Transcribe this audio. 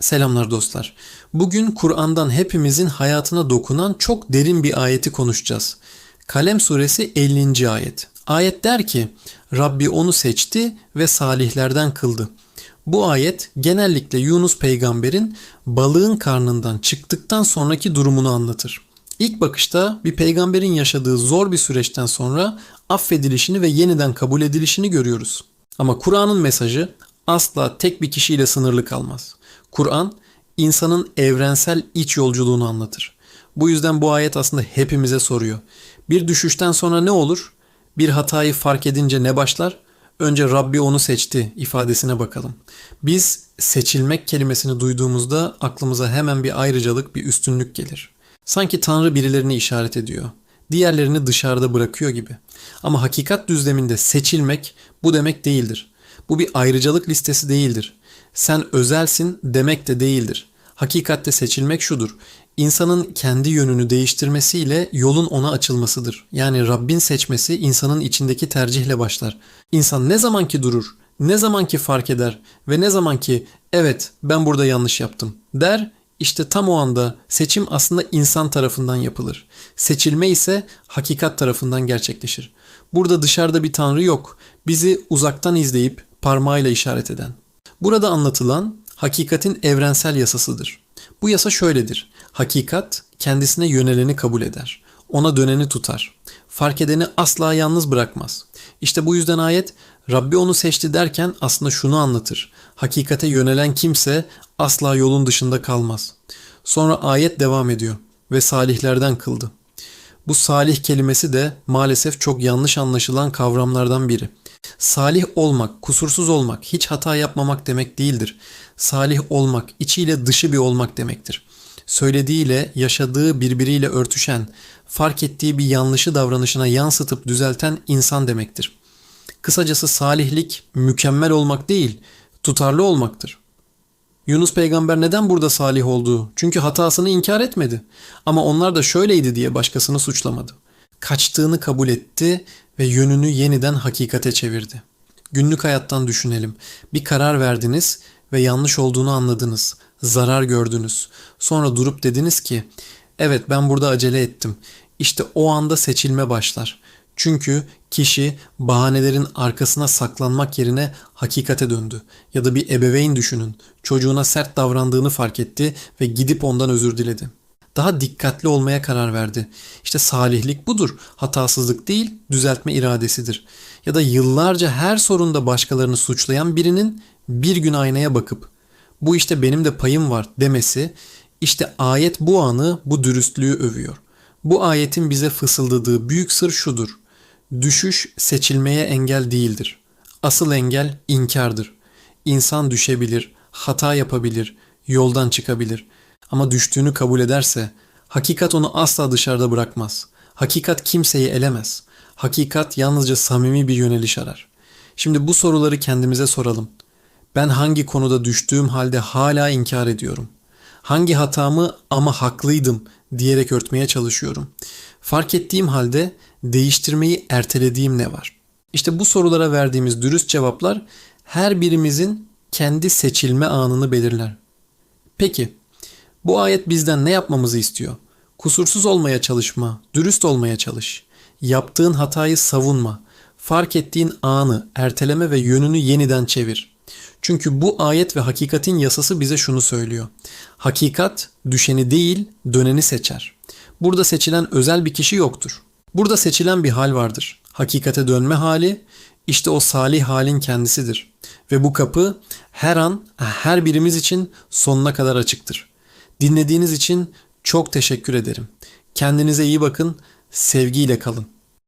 Selamlar dostlar. Bugün Kur'an'dan hepimizin hayatına dokunan çok derin bir ayeti konuşacağız. Kalem suresi 50. ayet. Ayet der ki Rabbi onu seçti ve salihlerden kıldı. Bu ayet genellikle Yunus peygamberin balığın karnından çıktıktan sonraki durumunu anlatır. İlk bakışta bir peygamberin yaşadığı zor bir süreçten sonra affedilişini ve yeniden kabul edilişini görüyoruz. Ama Kur'an'ın mesajı asla tek bir kişiyle sınırlı kalmaz. Kur'an insanın evrensel iç yolculuğunu anlatır. Bu yüzden bu ayet aslında hepimize soruyor. Bir düşüşten sonra ne olur? Bir hatayı fark edince ne başlar? Önce Rabbi onu seçti ifadesine bakalım. Biz seçilmek kelimesini duyduğumuzda aklımıza hemen bir ayrıcalık, bir üstünlük gelir. Sanki Tanrı birilerini işaret ediyor. Diğerlerini dışarıda bırakıyor gibi. Ama hakikat düzleminde seçilmek bu demek değildir. Bu bir ayrıcalık listesi değildir. Sen özelsin demek de değildir. Hakikatte seçilmek şudur. İnsanın kendi yönünü değiştirmesiyle yolun ona açılmasıdır. Yani Rabbin seçmesi insanın içindeki tercihle başlar. İnsan ne zaman ki durur, ne zaman ki fark eder ve ne zaman ki evet ben burada yanlış yaptım der işte tam o anda seçim aslında insan tarafından yapılır. Seçilme ise hakikat tarafından gerçekleşir. Burada dışarıda bir tanrı yok. Bizi uzaktan izleyip parmağıyla işaret eden. Burada anlatılan hakikatin evrensel yasasıdır. Bu yasa şöyledir. Hakikat kendisine yöneleni kabul eder. Ona döneni tutar. Fark edeni asla yalnız bırakmaz. İşte bu yüzden ayet Rabbi onu seçti derken aslında şunu anlatır. Hakikate yönelen kimse asla yolun dışında kalmaz. Sonra ayet devam ediyor ve salihlerden kıldı. Bu salih kelimesi de maalesef çok yanlış anlaşılan kavramlardan biri. Salih olmak, kusursuz olmak, hiç hata yapmamak demek değildir. Salih olmak, içiyle dışı bir olmak demektir. Söylediğiyle, yaşadığı birbiriyle örtüşen, fark ettiği bir yanlışı davranışına yansıtıp düzelten insan demektir. Kısacası salihlik mükemmel olmak değil, tutarlı olmaktır. Yunus peygamber neden burada salih oldu? Çünkü hatasını inkar etmedi. Ama onlar da şöyleydi diye başkasını suçlamadı. Kaçtığını kabul etti ve yönünü yeniden hakikate çevirdi. Günlük hayattan düşünelim. Bir karar verdiniz ve yanlış olduğunu anladınız. Zarar gördünüz. Sonra durup dediniz ki, evet ben burada acele ettim. İşte o anda seçilme başlar. Çünkü kişi bahanelerin arkasına saklanmak yerine hakikate döndü. Ya da bir ebeveyn düşünün. Çocuğuna sert davrandığını fark etti ve gidip ondan özür diledi. Daha dikkatli olmaya karar verdi. İşte salihlik budur. Hatasızlık değil, düzeltme iradesidir. Ya da yıllarca her sorunda başkalarını suçlayan birinin bir gün aynaya bakıp bu işte benim de payım var demesi işte ayet bu anı, bu dürüstlüğü övüyor. Bu ayetin bize fısıldadığı büyük sır şudur. Düşüş seçilmeye engel değildir. Asıl engel inkardır. İnsan düşebilir, hata yapabilir, yoldan çıkabilir. Ama düştüğünü kabul ederse hakikat onu asla dışarıda bırakmaz. Hakikat kimseyi elemez. Hakikat yalnızca samimi bir yöneliş arar. Şimdi bu soruları kendimize soralım. Ben hangi konuda düştüğüm halde hala inkar ediyorum? Hangi hatamı ama haklıydım diyerek örtmeye çalışıyorum? Fark ettiğim halde değiştirmeyi ertelediğim ne var? İşte bu sorulara verdiğimiz dürüst cevaplar her birimizin kendi seçilme anını belirler. Peki, bu ayet bizden ne yapmamızı istiyor? Kusursuz olmaya çalışma, dürüst olmaya çalış. Yaptığın hatayı savunma. Fark ettiğin anı erteleme ve yönünü yeniden çevir. Çünkü bu ayet ve hakikatin yasası bize şunu söylüyor. Hakikat düşeni değil, döneni seçer. Burada seçilen özel bir kişi yoktur. Burada seçilen bir hal vardır. Hakikate dönme hali işte o salih halin kendisidir. Ve bu kapı her an her birimiz için sonuna kadar açıktır. Dinlediğiniz için çok teşekkür ederim. Kendinize iyi bakın, sevgiyle kalın.